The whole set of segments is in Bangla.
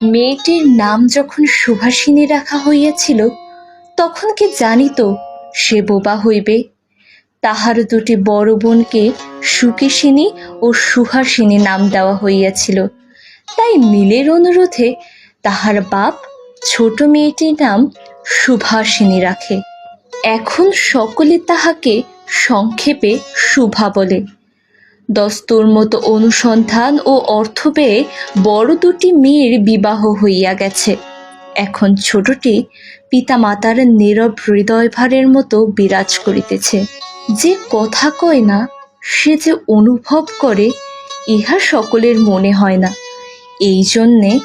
মেয়েটির নাম যখন সুভাষিনী রাখা হইয়াছিল, তখন কি জানিত সে বোবা হইবে? তাহার দুটি বড় বোনকে সুকেশিনী ও সুহাসিনী নাম দেওয়া হইয়াছিল। তাই মিলের অনুরোধে তাহার বাপ ছোট মেয়েটির নাম সুভাষিনী রাখে। এখন সকলে তাহাকে সংক্ষেপে শুভা বলে। দস্তুর মতো অনুসন্ধান ও অর্থ পেয়ে বড় দুটি মেয়ের বিবাহ হইয়া গেছে। এখন ছোটটি পিতা মাতার নীরব হৃদয়ভারের মতো বিরাজ করিতেছে। যে কথা কয় না, সে যে অনুভব করে, ইহা সকলের মনে হয় না। এই জন্যে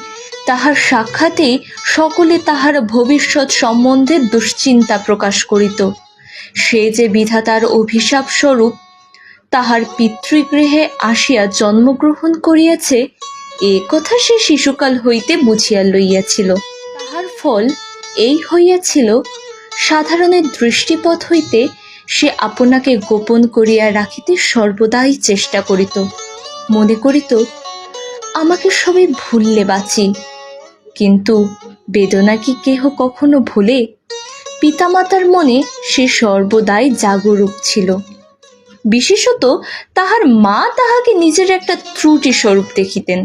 তাহার সাক্ষাতেই সকলে তাহার ভবিষ্যৎ সম্বন্ধে দুশ্চিন্তা প্রকাশ করিত। সে যে বিধাতার অভিশাপ স্বরূপ তাহার পিতৃগৃহে আসিয়া জন্মগ্রহণ করিয়াছে, এ কথা সে শিশুকাল হইতে বুঝিয়া লইয়াছিল। তাহার ফল এই হইয়াছিল, সাধারণের দৃষ্টিপথ হইতে সে আপনাকে গোপন করিয়া রাখিতে সর্বদাই চেষ্টা করিত। মনে করিত, আমাকে সবাই ভুললে বাঁচি। কিন্তু বেদনা কি কেহ কখনো ভুলে? পিতামাতার মনে সে সর্বদাই জাগরূক ছিল। বিশেষত তাহার মা তাহাকে নিজের একটা ত্রুটি স্বরূপ দেখিতেন,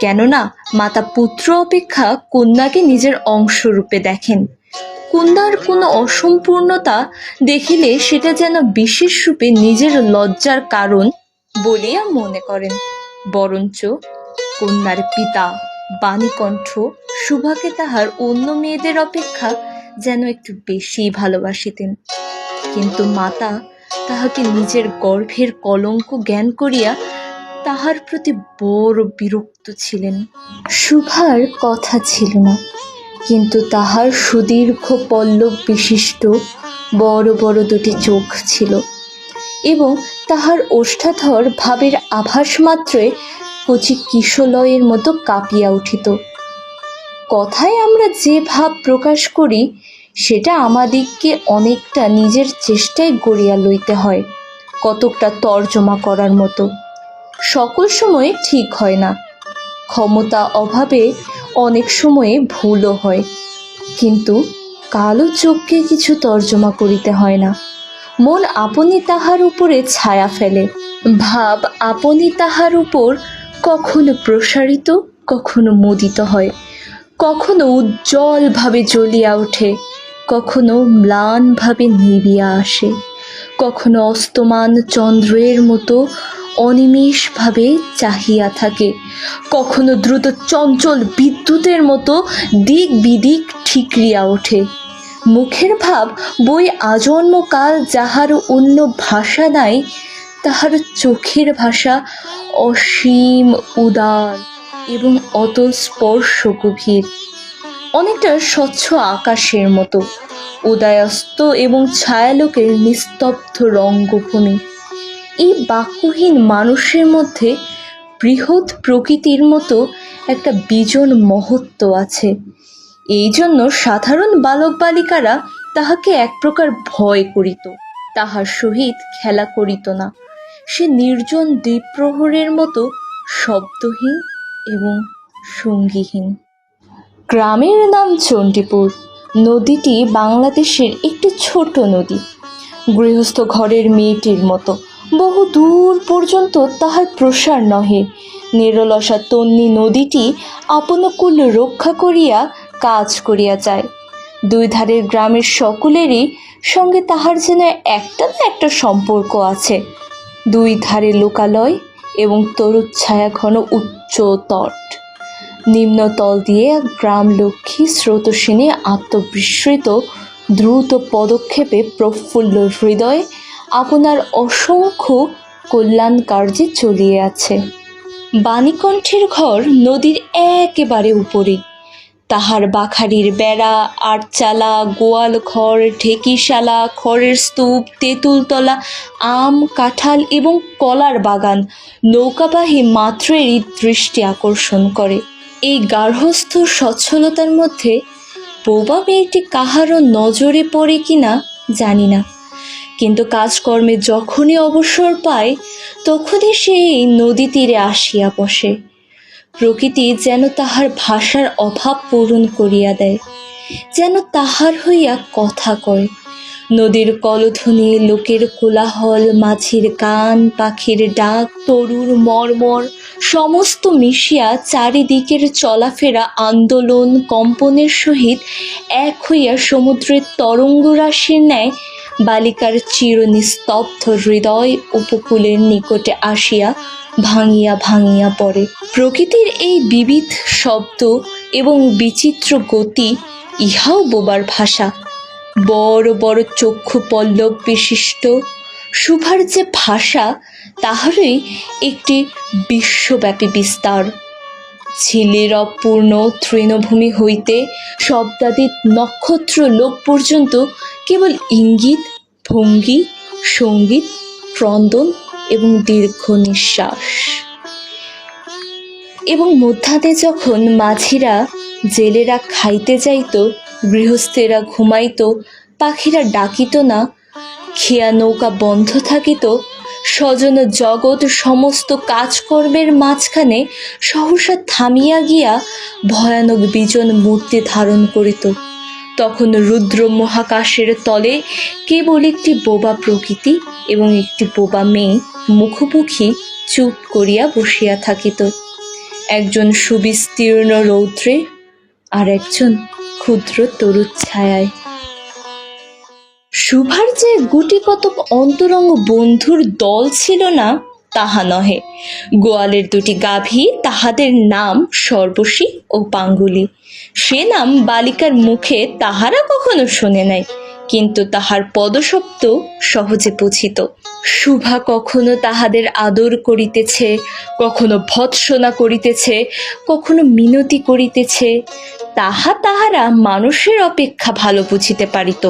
কেননা মাতা পুত্র অপেক্ষা কন্যাকে নিজের অংশরূপে দেখেন। কন্যার কোনো অসম্পূর্ণতা দেখিলে সেটা যেন বিশেষ রূপে নিজের লজ্জার কারণ বলিয়া মনে করেন। বরঞ্চ কন্যার পিতা বাণীকণ্ঠ সুভাকে তাহার অন্য মেয়েদের অপেক্ষা যেন একটু বেশি ভালোবাসিতেন। কিন্তু মাতা তাহাকে নিজের গর্ভের কলঙ্ক জ্ঞান করিয়া তাহার প্রতি বড় বিরক্ত ছিলেন। সুভার কথা ছিল না, কিন্তু তাহার সুদীর্ঘ পল্লব বিশিষ্ট বড় বড় দুটি চোখ ছিল এবং তাহার ওষ্ঠাধর ভাবের আভাস মাত্রই কচি কিশলয়ের মতো কাঁপিয়া উঠিত। কথায় আমরা যে ভাব প্রকাশ করি সেটা আমাদিগকে অনেকটা নিজের চেষ্টায় গড়িয়া লইতে হয়, কতকটা তর্জমা করার মতো। সকল সময়ে ঠিক হয় না। ক্ষমতা অভাবে অনেক সময়ে ভুলও হয়। কিন্তু কালো চোখকে কিছু তর্জমা করিতে হয় না। মন আপনি তাহার উপরে ছায়া ফেলে। ভাব আপনি তাহার উপর কখনো প্রসারিত, কখনো মুদিত হয়। কখনো উজ্জ্বলভাবে জ্বলিয়া ওঠে। কখনো ম্লানভাবে নিবিয়া আসে, কখনো অস্তমান চন্দ্রের মতো অনিমেষভাবে চাহিয়া থাকে, কখনো দ্রুত চঞ্চল বিদ্যুতের মতো দিক বিদিক ঠিকরিয়া ওঠে। মুখের ভাব বই আজন্মকাল যাহার অন্য ভাষা নাই, তাহার চোখের ভাষা অসীম উদার এবং অত স্পর্শ গভীর অনেকটা স্বচ্ছ আকাশের মতো, উদয়াস্ত এবং ছায়ালোকের নিস্তব্ধ রঙ্গভূমি। এই বাক্যহীন মানুষের মধ্যে বৃহৎ প্রকৃতির মতো একটা বিজন মহত্ব আছে। এই জন্য সাধারণ বালক বালিকারা তাহাকে এক প্রকার ভয় করিত, তাহার সহিত খেলা করিত না। সে নির্জন দ্বীপ্রহরের মতো শব্দহীন এবং সঙ্গীহীন। গ্রামের নাম চণ্ডীপুর। নদীটি বাংলাদেশের একটি ছোট নদী। গৃহস্থ ঘরের মেয়েটির মতো। বহু দূর পর্যন্ত তাহার প্রসার নহে। নিরলসা তন্নি নদীটি আপনকুল রক্ষা করিয়া কাজ করিয়া যায়। দুই ধারের গ্রামের সকলেরই সঙ্গে তাহার যেন একটা না একটা সম্পর্ক আছে। দুই ধারে লোকালয় এবং তরুচ্ছায়া ঘন উচ্চ তট। নিম্নতল দিয়ে গ্রাম লক্ষ্মী স্রোতসিনী আত্মবিস্মৃত দ্রুত পদক্ষেপে প্রফুল্ল হৃদয়ে আপনার অসংখ্য কল্যাণ কার্যে চলিয়ে আছে। বাণীকণ্ঠের ঘর নদীর একেবারে উপরে। তাহার বাখারির বেড়া, আটচালা, গোয়াল ঘর, ঢেকিশালা, খড়ের স্তূপ, তেঁতুলতলা, আম, কাঁঠাল এবং কলার বাগান নৌকাবাহী মাত্রেরই দৃষ্টি আকর্ষণ করে। এই গার্হস্থ সচ্ছলতার মধ্যে বোবা মেয়েটি কাহারও নজরে পড়ে কিনা জানি না। কিন্তু কাজকর্মে যখনই অবসর পায়, তখনই সে এই নদী তীরে আসিয়া বসে। প্রকৃতি যেন তাহার ভাষার অভাব পূরণ করিয়া দেয়, যেন তাহার হইয়া কথা কয়। নদীর কলধ্বনি, লোকের কোলাহল মাছির গান পাখির ডাক, তরুর মর্মর সমস্ত মিশিয়া চারিদিকের চলাফেরা, আন্দোলন, কম্পনের সহিত এক হইয়া সমুদ্রের তরঙ্গ রাশির ন্যায় বালিকার চিরনিস্তব্ধ হৃদয় উপকূলের নিকটে আসিয়া ভাঙিয়া ভাঙিয়া পড়ে। প্রকৃতির এই বিবিধ শব্দ এবং বিচিত্র গতি ইহাও বোবার ভাষা। বড় বড় চক্ষু পল্লব বিশিষ্ট সুভার যে ভাষা, তাহারই একটি বিশ্বব্যাপী বিস্তার। ঝিলের অপূর্ণ তৃণভূমি হইতে শব্দাদিত নক্ষত্র লোক পর্যন্ত কেবল ইঙ্গিত, ভঙ্গি, সংগীত, ক্রন্দন এবং দীর্ঘ নিঃশ্বাস। এবং মধ্যাতে যখন মাঝিরা জেলেরা খাইতে যাইত, গৃহস্থেরা ঘুমাইত, পাখিরা ডাকিত না খেয়া নৌকা বন্ধ থাকিত, স্বজন জগৎ সমস্ত কাজকর্মের মাঝখানে সহসা থামিয়া গিয়া ভয়ানক বিজন মূর্তি ধারণ করিত। তখন রুদ্র মহাকাশের তলে কেবল একটি বোবা প্রকৃতি এবং একটি বোবা মেয়ে মুখোমুখি চুপ করিয়া বসিয়া থাকিত। একজন সুবিস্তীর্ণ রৌদ্রে আর একজন ক্ষুদ্র তরুর ছায়ায়। সুভার যে গুটি কতক অন্তরঙ্গ বন্ধুর দল ছিল না, তাহা নহে। গোয়ালের দুটি গাভী তাহাদের নাম সর্বশী ও পাঙ্গুলি। সে নাম বালিকার মুখে তাহারা কখনো শোনে নাই, কিন্তু তাহার পদশব্দ সহজে বুঝিত। শুভা কখনো তাহাদের আদর করিতেছে, কখনো ভৎসনা করিতেছে, কখনো মিনতি করিতেছে, তাহা তাহারা মানুষের অপেক্ষা ভালো বুঝিতে পারিত।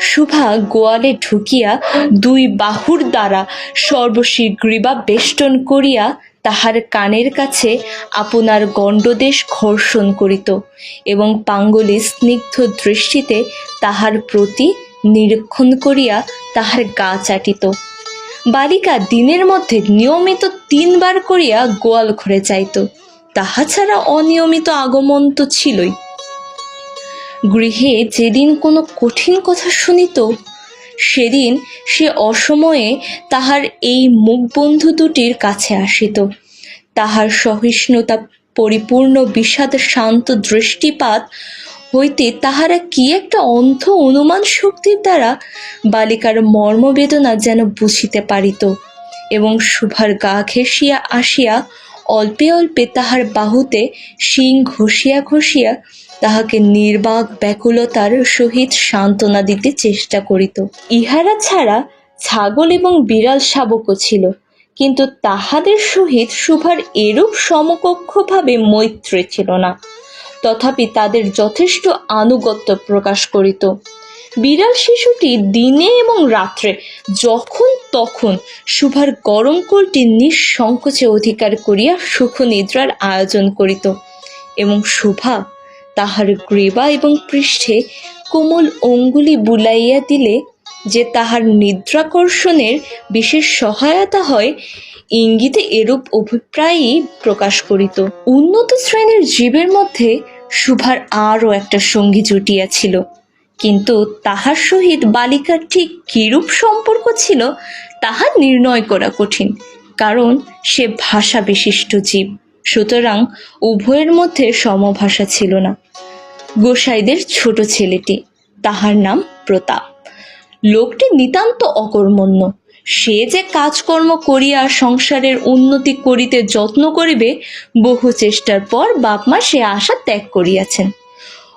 শুভা গোয়ালে ঢুকিয়া দুই বাহুর দ্বারা সর্বশী গ্রীবা বেষ্টন করিয়া তাহার কানের কাছে আপনার গণ্ডদেশ ঘর্ষণ করিত এবং পাঙ্গলি স্নিগ্ধ দৃষ্টিতে তাহার প্রতি নিরীক্ষণ করিয়া তাহার গা চাটিত। বালিকা দিনের মধ্যে নিয়মিত তিনবার করিয়া গোয়াল ঘরে যাইত। তাহা ছাড়া অনিয়মিত আগমন তো ছিলই। গৃহে যেদিন কোনো কঠিন কথা শুনিত, সেদিন সে অসময়ে তাহার এই মুখবন্ধু দুটির কাছে আসিত। তাহার সহিষ্ণুতা পরিপূর্ণ বিষাদ শান্ত দৃষ্টিপাত হইতে তাহারা কি একটা অন্ধ অনুমান শক্তির দ্বারা বালিকার মর্মবেদনা যেন বুঝিতে পারিত এবং শুভার গা ঘেঁষিয়া আসিয়া অল্পে অল্পে তাহার বাহুতে শিং ঘষিয়া ঘষিয়া তাহাকে নির্বাক ব্যাকুলতার সহিত সান্ত্বনা দিতে চেষ্টা করিত। ইহারা ছাড়া ছাগল এবং বিড়াল শাবকও ছিল, কিন্তু তাহাদের সহিত শুভার এরূপ সমকক্ষভাবে মৈত্রী ছিল না। তথাপি তাদের যথেষ্ট আনুগত্য প্রকাশ করিত। বিড়াল শিশুটি দিনে এবং রাত্রে যখন তখন শুভার গরম কোলটি নিঃসংকোচে অধিকার করিয়া সুখ নিদ্রার আয়োজন করিত এবং শুভা তাহার গ্রীবা এবং পৃষ্ঠে কোমল অঙ্গুলি বুলাইয়া দিলে যে তাহার নিদ্রাকর্ষণের বিশেষ সহায়তা হয়, ইঙ্গিতে এরূপ অভিপ্রায়ই প্রকাশ করিত। উন্নত শ্রেণির জীবের মধ্যে শুভার আরও একটা সঙ্গী জুটিয়াছিল। কিন্তু তাহার সহিত বালিকার ঠিক কিরূপ সম্পর্ক ছিল, তাহা নির্ণয় করা কঠিন, কারণ সে ভাষা বিশিষ্ট জীব। সুতরাং উভয়ের মধ্যে সমভাষা ছিল না। গোসাইদের ছোট ছেলেটি, তাহার নাম প্রতাপ। লোকটি নিতান্ত অকর্মণ্য। সে যে কাজকর্ম করিয়া সংসারের উন্নতি করিতে যত্ন করিবে, বহু চেষ্টার পর বাপমা সে আশা ত্যাগ করিয়াছেন।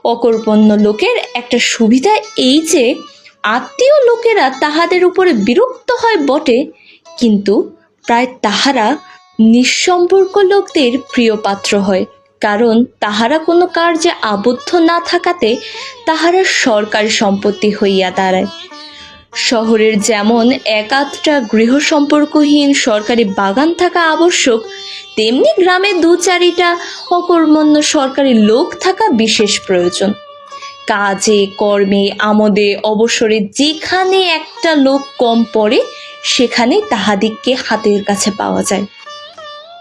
অকর্পণ্য লোকের একটা সুবিধা এই যে, আত্মীয় লোকেরা তাহাদের উপরে বিরক্ত হয় বটে, কিন্তু প্রায় তাহারা নিঃসম্পর্ক লোকদের প্রিয় পাত্র হয়, কারণ তাহারা কোনো কার্যে আবদ্ধ না থাকাতে তাহারা সরকারি সম্পত্তি হইয়া দাঁড়ায়। শহরের যেমন এক আধটা গৃহ সম্পর্কহীন সরকারি বাগান থাকা আবশ্যক, তেমনি গ্রামে দু চারিটা অকর্মণ্য সরকারি লোক থাকা বিশেষ প্রয়োজন। কাজে, কর্মে, আমোদে, অবসরে যেখানে একটা লোক কম পড়ে, সেখানে তাহাদিগকে হাতের কাছে পাওয়া যায়।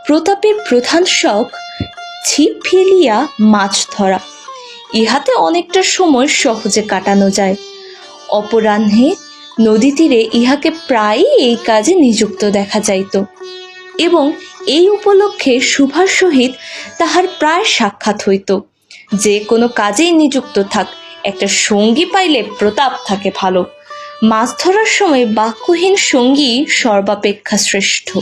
প্রতাপের প্রধান শখ ছিপ ফেলিয়া মাছ ধরা। ইহাতে অনেকটা সময় সহজে কাটানো যায়। অপরাহ্নে নদী তীরে ইহাকে প্রায়ই এই কাজে নিযুক্ত দেখা যাইত এবং এই উপলক্ষে সুভার সহিত তাহার প্রায় সাক্ষাৎ হইত। যে কোনো কাজেই নিযুক্ত থাক, একটা সঙ্গী পাইলে প্রতাপ থাকে ভালো। মাছ ধরার সময় বাক্যহীন সঙ্গী সর্বাপেক্ষা শ্রেষ্ঠ।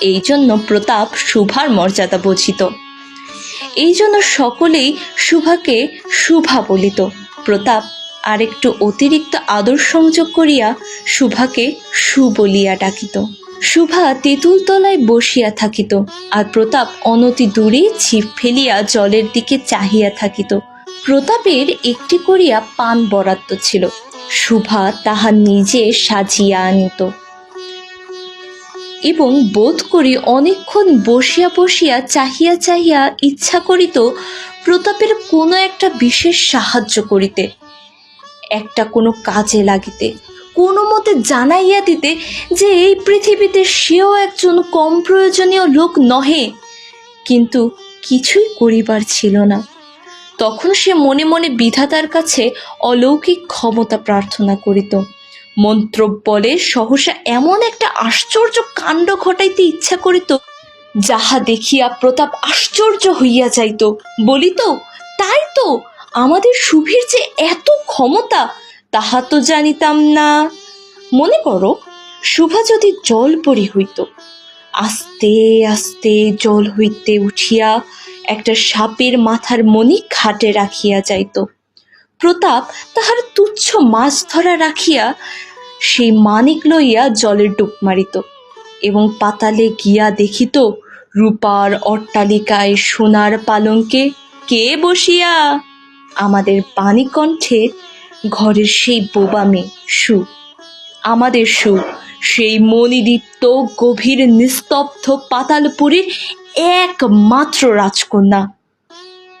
এই জন্য প্রতাপ শুভার মর্যাদা বুঝিত। এই জন্য সকলেই শুভাকে শুভা বলিত। প্রতাপ আরেকটু অতিরিক্ত আদর সংযোগ করিয়া শুভাকে সু বলিয়া ডাকিত। শুভা তেঁতুল তলায় বসিয়া থাকিত আর প্রতাপ অনতি দূরে ছিপ ফেলিয়া জলের দিকে চাহিয়া থাকিত। প্রতাপের একটি করিয়া পান বরাদ্দ ছিল। শুভা তাহা নিজে সাজিয়া আনিত। এবং বোধ করি অনেকক্ষণ বসিয়া বসিয়া চাহিয়া চাহিয়া ইচ্ছা করিত প্রতাপের কোনো একটা বিশেষ সাহায্য করিতে। একটা কোনো কাজে লাগিতে, কোনো মতে জানাইয়া দিতে যে এই পৃথিবীতে সেও একজন কম প্রয়োজনীয় লোক নহে। কিন্তু কিছুই করিবার ছিল না। তখন সে মনে মনে বিধাতার কাছে অলৌকিক ক্ষমতা প্রার্থনা করিত। মন্ত্র বলে সহসা এমন একটা আশ্চর্য কাণ্ড ঘটাইতে ইচ্ছা করিত, যাহা দেখিয়া প্রতাপ আশ্চর্য হইয়া যাইত। বলিত, তাই তো, আমাদের সুভীর যে এত ক্ষমতা, তাহা তো জানিতাম না। মনে করো শুভা যদি জল পরি হইত, আস্তে আস্তে জল হইতে উঠিয়া একটা সাপের মাথার মণি খাটে রাখিয়া যাইত। প্রতাপ তাহার তুচ্ছ মাছ ধরা রাখিয়া সেই মানিক লইয়া জলে ডুব মারিত এবং পাতালে গিয়া দেখিত রূপার অট্টালিকায় সোনার পালঙ্কে কে বসিয়া আমাদের বাণীকণ্ঠের ঘরের সেই বোবা মেয়ে সু, আমাদের সু, সেই মণিদীপ্ত গভীর নিস্তব্ধ পাতালপুরীর একমাত্র রাজকন্যা।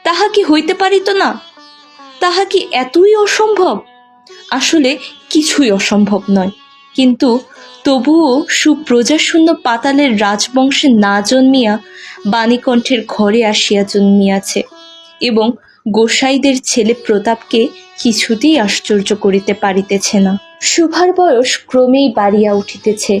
তাহা কি হইতে পারিত না? তাহা কি এতই অসম্ভব? আসলে কিছুই অসম্ভব নয়। কিন্তু তবুও সুপ্রজাশূন্য পাতালের রাজবংশে না জন্মিয়া বাণীকণ্ঠের ঘরে আসিয়া জন্মিয়াছে এবং গোসাইদের ছেলে প্রতাপকে কিছুতেই আশ্চর্য করিতে পারিতেছে না। সুভার বয়স ক্রমেই বাড়িয়া উঠিতেছে।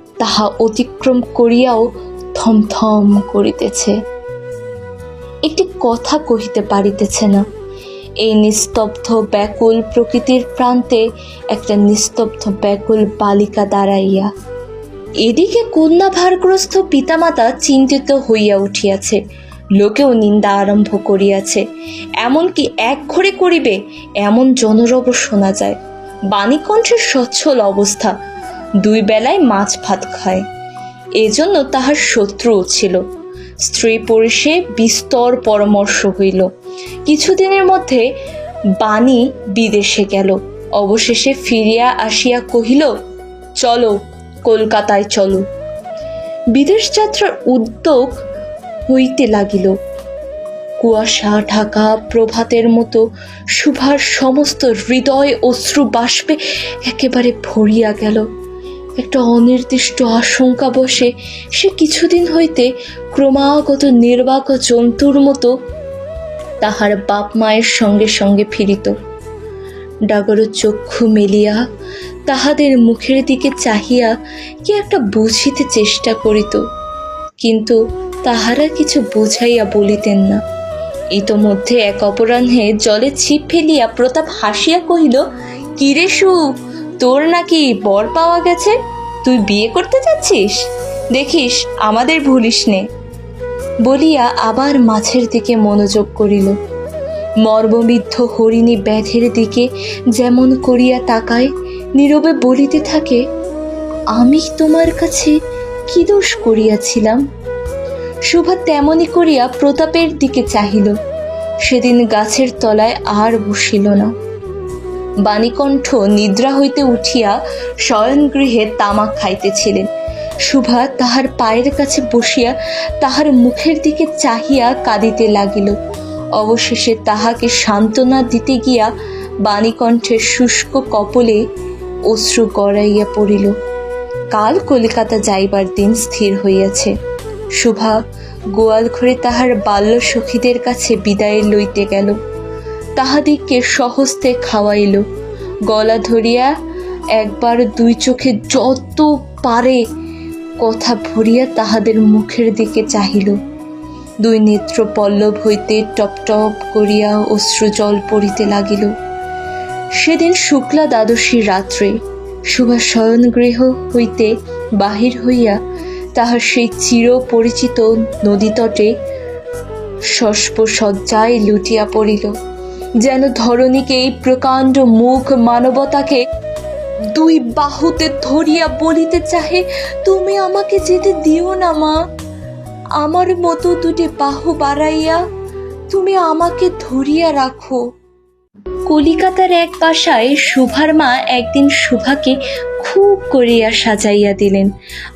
তাহা অতিক্রম করিয়াও থমথম করিতেছে। একটি কথা কহিতে পারিতেছে না। এই নিস্তব্ধ ব্যাকুল প্রকৃতির প্রান্তে একটা নিস্তব্ধ ব্যাকুল বালিকা দাঁড়াইয়া। এদিকে কন্যা ভারগ্রস্ত পিতামাতা চিন্তিত হইয়া উঠিয়াছে। লোকেও নিন্দা আরম্ভ করিয়াছে। এমনকি এক ঘরে করিবে, এমন জনরব শোনা যায়। বাণীকণ্ঠের সচ্ছল অবস্থা দুই বেলায় মাছ ভাত খায়। এজন্য তাহার শত্রুও ছিল। স্ত্রী পুরুষে বিস্তর পরামর্শ হইল। কিছুদিনের মধ্যে বাণী বিদেশে গেল। অবশেষে ফিরিয়া আসিয়া কহিল, চলো, কলকাতায় চলো। বিদেশ যাত্রার উদ্যোগ হইতে লাগিল। কুয়াশা, ঢাকা, প্রভাতের মতো সুভার সমস্ত হৃদয় অশ্রু বাষ্পে একেবারে ভরিয়া গেল। একটা অনির্দিষ্ট আশঙ্কা বসে সে কিছুদিন হইতে ক্রমাগত নির্বাক জন্তুর মতো তাহার বাপ মায়ের সঙ্গে সঙ্গে ফিরিত। ডাগর চক্ষু মেলিয়া তাহাদের মুখের দিকে চাহিয়া কি একটা বুঝিতে চেষ্টা করিত, কিন্তু তাহারা কিছু বুঝাইয়া বলিতেন না। ইতোমধ্যে এক অপরাহ্নে জলে ছিপ ফেলিয়া প্রতাপ হাসিয়া কহিল, কিরে সু তোর নাকি বর পাওয়া গেছে? তুই বিয়ে করতে যাচ্ছিস? দেখিস, আমাদের ভুলিস নে। বলিয়া আবার মাছের দিকে মনোযোগ করিল। মর্মবিদ্ধ হরিণী ব্যাধের দিকে যেমন করিয়া তাকায়, নীরবে বলিতে থাকে, আমি তোমার কাছে কি দোষ করিয়াছিলাম? শুভা তেমনি করিয়া প্রতাপের দিকে চাহিল। সেদিন গাছের তলায় আর বসিল না। বাণীকণ্ঠ নিদ্রা হইতে উঠিয়া শয়নগৃহে তামাক খাইতেছিলেন। শুভা তাহার পায়ের কাছে বসিয়া তাহার মুখের দিকে চাহিয়া কাঁদিতে লাগিল। অবশেষে তাহাকে সান্ত্বনা দিতে গিয়া বাণীকণ্ঠের শুষ্ক কপলে অশ্রু গড়াইয়া পড়িল। কাল কলিকাতা যাইবার দিন স্থির হইয়াছে। শুভা গোয়াল ঘরে তাহার বাল্য সখীদের কাছে বিদায় লইতে গেল। তাহাদিগকে সহস্তে খাওয়াইল। গলা ধরিয়া একবার দুই চোখে যত পারে কথা ভরিয়া তাহাদের মুখের দিকে চাহিল। দুই নেত্র পল্লব হইতে টপ টপ করিয়া অশ্রু জল পড়িতে লাগিল। সেদিন শুক্লা দ্বাদশী রাত্রে শুভা শয়নগৃহ হইতে বাহির হইয়া তাহার সেই চির পরিচিত নদীতটে শস্প সজ্জায় লুটিয়া পড়িল। যেন ধরণীকে এই প্রকাণ্ড মুখ মানবতাকে দুই বাহুতে ধরিয়া বলিতে চাহে, তুমি আমাকে যেতে দিও না, মা। আমার মতো দুটি বাহু বাড়াইয়া তুমি আমাকে ধরিয়া রাখো। কলিকাতার এক বাসায় শুভার মা একদিন শুভাকে খুব করিয়া সাজাইয়া দিলেন।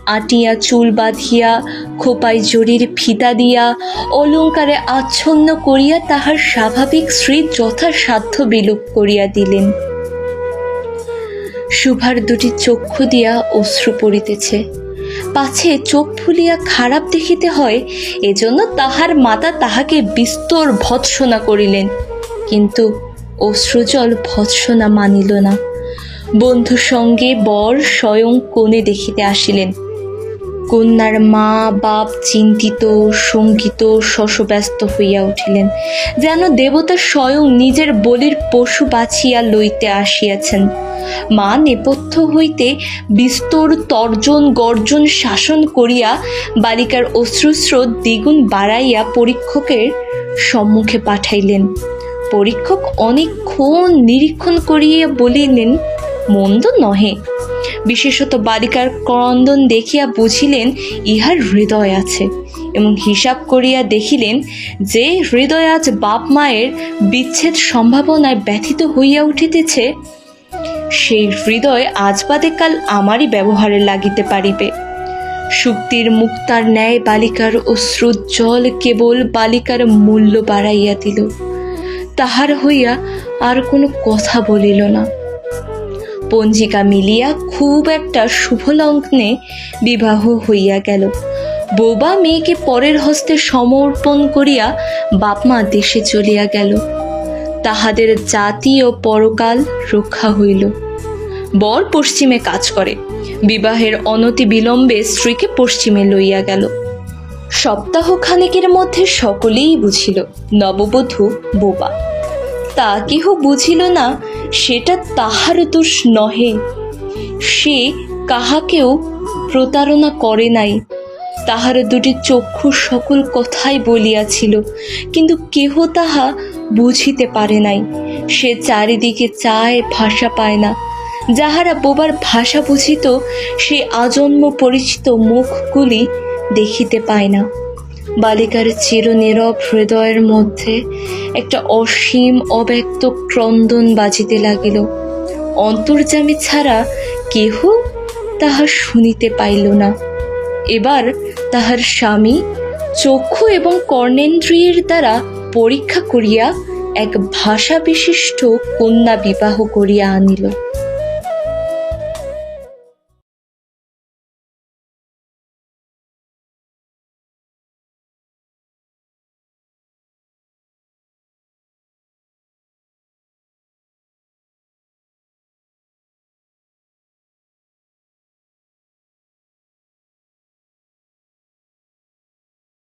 আটিয়া চুল বাঁধিয়া, খোপায় জরির ফিতা দিয়া, অলঙ্কারে আচ্ছন্ন করিয়া তাহার স্বাভাবিক শ্রী যথাসাধ্য বিলোপ করিয়া দিলেন। শুভার দুটি চক্ষু দিয়া অশ্রু পড়িতেছে। পাছে চোখ ফুলিয়া খারাপ দেখিতে হয়, এজন্য তাহার মাতা তাহাকে বিস্তর ভৎসনা করিলেন। কিন্তু অশ্রুজল ভৎসনা মানিল না। বন্ধু সঙ্গে বর স্বয়ং কোণে দেখিতে আসিলেন। কন্যার মা, বাপ চিন্তিত, শঙ্কিত, শশব্যস্ত হইয়া উঠিলেন। যেন দেবতা স্বয়ং নিজের বলির পশু বাছিয়া লইতে আসিয়াছেন। মা নেপথ্য হইতে বিস্তর তর্জন গর্জন শাসন করিয়া বালিকার অশ্রুস্রোত দ্বিগুণ বাড়াইয়া পরীক্ষকের সম্মুখে পাঠাইলেন। পরীক্ষক অনেকক্ষণ নিরীক্ষণ করিয়া বলিলেন মন্দ নহে। বিশেষত বালিকার ক্রন্দন দেখিয়া বুঝিলেন ইহার হৃদয় আছে এবং হিসাব করিয়া দেখিলেন যে হৃদয় আজ বাপ মায়ের বিচ্ছেদ সম্ভাবনায় ব্যথিত হইয়া উঠিতেছে, সেই হৃদয় আজ বাদে কাল আমারই ব্যবহারে লাগিতে পারিবে। শুক্তির মুক্তার ন্যায় বালিকার অশ্রুজ্জল কেবল বালিকার মূল্য বাড়াইয়া দিল। তাহার হইয়া আর কোনো কথা বলিল না। পঞ্জিকা মিলিয়া খুব একটা শুভ লগ্নে বিবাহ হইয়া গেল। বোবা মেয়েকে পরের হস্তে সমর্পণ করিয়া বাপমা দেশে চলিয়া গেল। তাহাদের জাতি ও পরকাল রক্ষা হইল। বর পশ্চিমে কাজ করে। বিবাহের অনতি বিলম্বে স্ত্রীকে পশ্চিমে লইয়া গেল। সপ্তাহ খানেকের মধ্যে সকলেই বুঝিল, নববধূ বোবা তা কেহ বুঝিল না, সেটা তাহার দোষ নহে। সে কাহাকেও প্রতারণা করে নাই। তাহার দুটি চক্ষু সকল কথাই বলিয়াছিল, কিন্তু কেহ তাহা বুঝিতে পারে নাই। সে চারিদিকে চায়, ভাষা পায় না। যাহারা বোবার ভাষা বুঝিত, সে আজন্ম পরিচিত মুখগুলি দেখিতে পায় না। বালিকার চিরনীরব হৃদয়ের মধ্যে একটা অসীম অব্যক্ত ক্রন্দন বাজিতে লাগিল। অন্তর্যামী ছাড়া কেহ তাহা শুনিতে পাইল না। এবার তাহার স্বামী চক্ষু এবং কর্ণেন্দ্রিয়ের দ্বারা পরীক্ষা করিয়া এক ভাষা বিশিষ্ট কন্যা বিবাহ করিয়া আনিল।